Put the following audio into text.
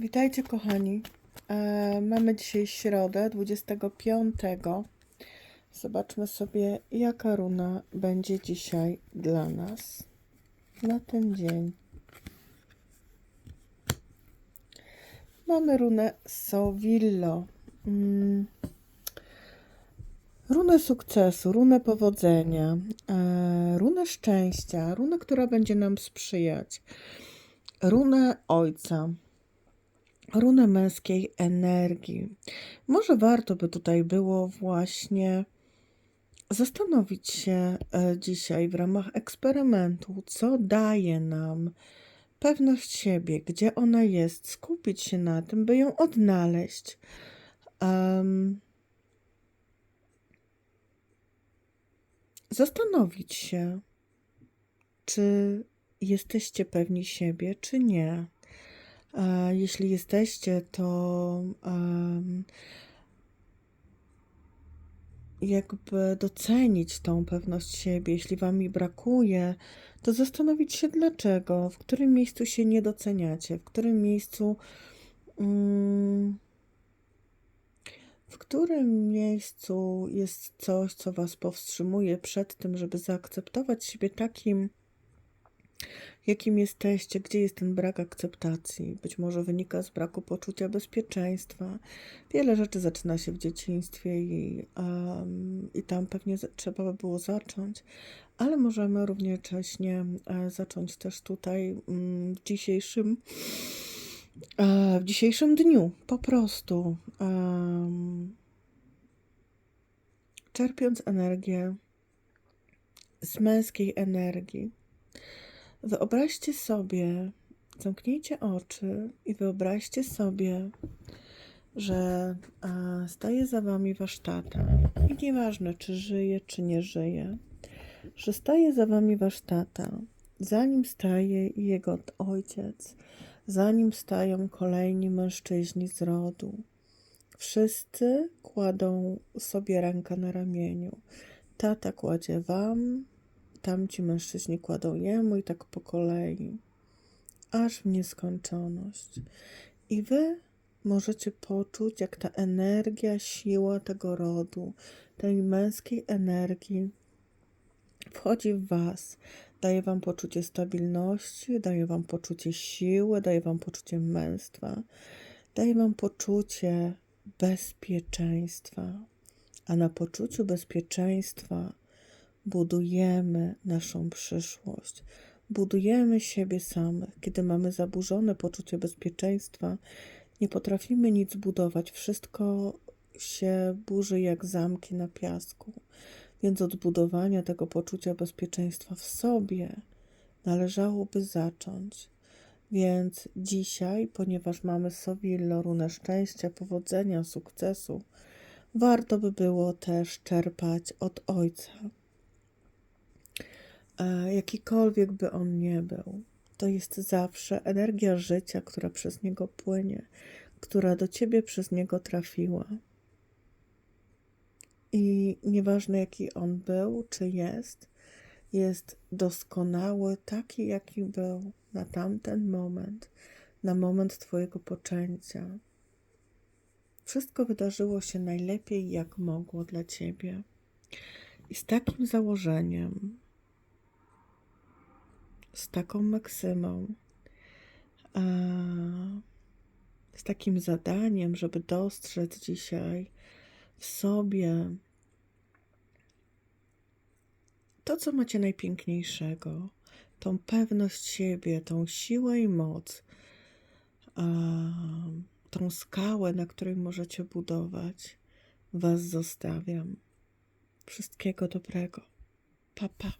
Witajcie kochani. E, mamy dzisiaj środę 25. Zobaczmy sobie, jaka runa będzie dzisiaj dla nas na ten dzień. Mamy runę Sovillo. Mm. Runę sukcesu, runę powodzenia, e, runę szczęścia, runę, która będzie nam sprzyjać, runę ojca, runę męskiej energii. Może warto by tutaj było właśnie zastanowić się e, dzisiaj w ramach eksperymentu, co daje nam pewność siebie, gdzie ona jest, skupić się na tym, by ją odnaleźć. Em, zastanowić się, czy jesteście pewni siebie, czy nie. Jeśli jesteście, to jakby docenić tą pewność siebie. Jeśli wam jej brakuje, to zastanowić się dlaczego, w którym miejscu się nie doceniacie, w którym miejscu. Mm, w którym miejscu jest coś, co Was powstrzymuje przed tym, żeby zaakceptować siebie takim, jakim jesteście? Gdzie jest ten brak akceptacji? Być może wynika z braku poczucia bezpieczeństwa. Wiele rzeczy zaczyna się w dzieciństwie i, em, i tam pewnie trzeba by było zacząć, ale możemy równocześnie e, zacząć też tutaj mm, w dzisiejszym. E, w dzisiejszym dniu po prostu em, czerpiąc energię z męskiej energii, wyobraźcie sobie, zamknijcie oczy i wyobraźcie sobie, że e, staje za wami wasz tata i nieważne, czy żyje, czy nie żyje, że staje za wami wasz tata, za nim staje jego ojciec, za nim stają kolejni mężczyźni z rodu. Wszyscy kładą sobie rękę na ramieniu. Tata kładzie wam, tamci mężczyźni kładą jemu i tak po kolei, aż w nieskończoność. I wy możecie poczuć, jak ta energia, siła tego rodu, tej męskiej energii wchodzi w Was, daje Wam poczucie stabilności, daje Wam poczucie siły, daje Wam poczucie męstwa, daje Wam poczucie bezpieczeństwa. A na poczuciu bezpieczeństwa budujemy naszą przyszłość, budujemy siebie samych. Kiedy mamy zaburzone poczucie bezpieczeństwa, nie potrafimy nic budować, wszystko się burzy jak zamki na piasku. Więc od budowania tego poczucia bezpieczeństwa w sobie należałoby zacząć. Więc dzisiaj, ponieważ mamy Sovillo, runę szczęścia, powodzenia, sukcesu, warto by było też czerpać od Ojca. Jakikolwiek by on nie był, to jest zawsze energia życia, która przez niego płynie, która do ciebie przez niego trafiła. I nieważne jaki on był, czy jest, jest doskonały taki, jaki był na tamten moment, na moment Twojego poczęcia. Wszystko wydarzyło się najlepiej, jak mogło dla Ciebie. I z takim założeniem, z taką maksymą, z takim zadaniem, żeby dostrzec dzisiaj w sobie to, co macie najpiękniejszego, tą pewność siebie, tą siłę i moc, tą skałę, na której możecie budować, Was zostawiam. Wszystkiego dobrego. Pa, pa.